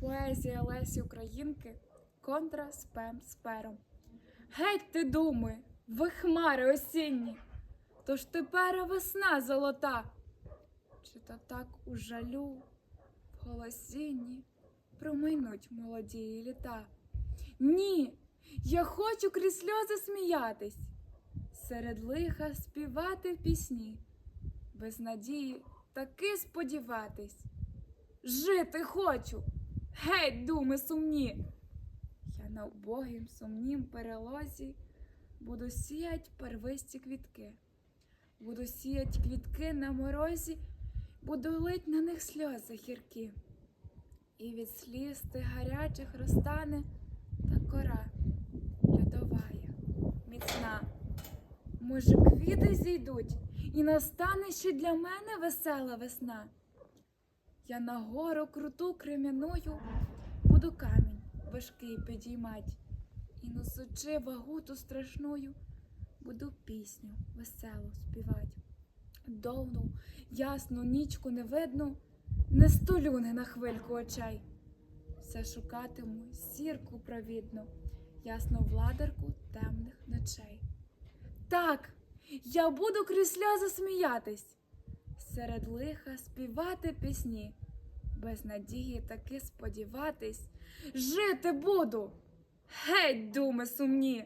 Поезія Лесі Українки контра спем з пером. Геть ти думи, ви хмари осінні, тож тепер весна золота. Чи то так у жалю, в голосінні промайнуть молодії літа? Ні, я хочу крізь сльози сміятись, серед лиха співати пісні, без надії таки сподіватись. Жити хочу, геть, думи сумні. Я на убогім сумнім перелозі буду сіять первисті квітки, буду сіять квітки на морозі, буду лить на них сльози гіркі. І від сліз тих гарячих розтане та кора льодовая, міцна. Може, квіти зійдуть, і настане ще для мене весела весна. Я на гору круту крем'яною буду камінь важкий підіймать, і носучи вагу ту страшною, буду пісню веселу співать. Довну, ясну нічку не стулю не на хвильку очей. Все шукатиму сірку провідну, ясну владарку темних ночей. Так, я буду крізь сльози сміятись, серед лиха співати пісні, без надії таки сподіватись, жити буду. Геть, думи сумні.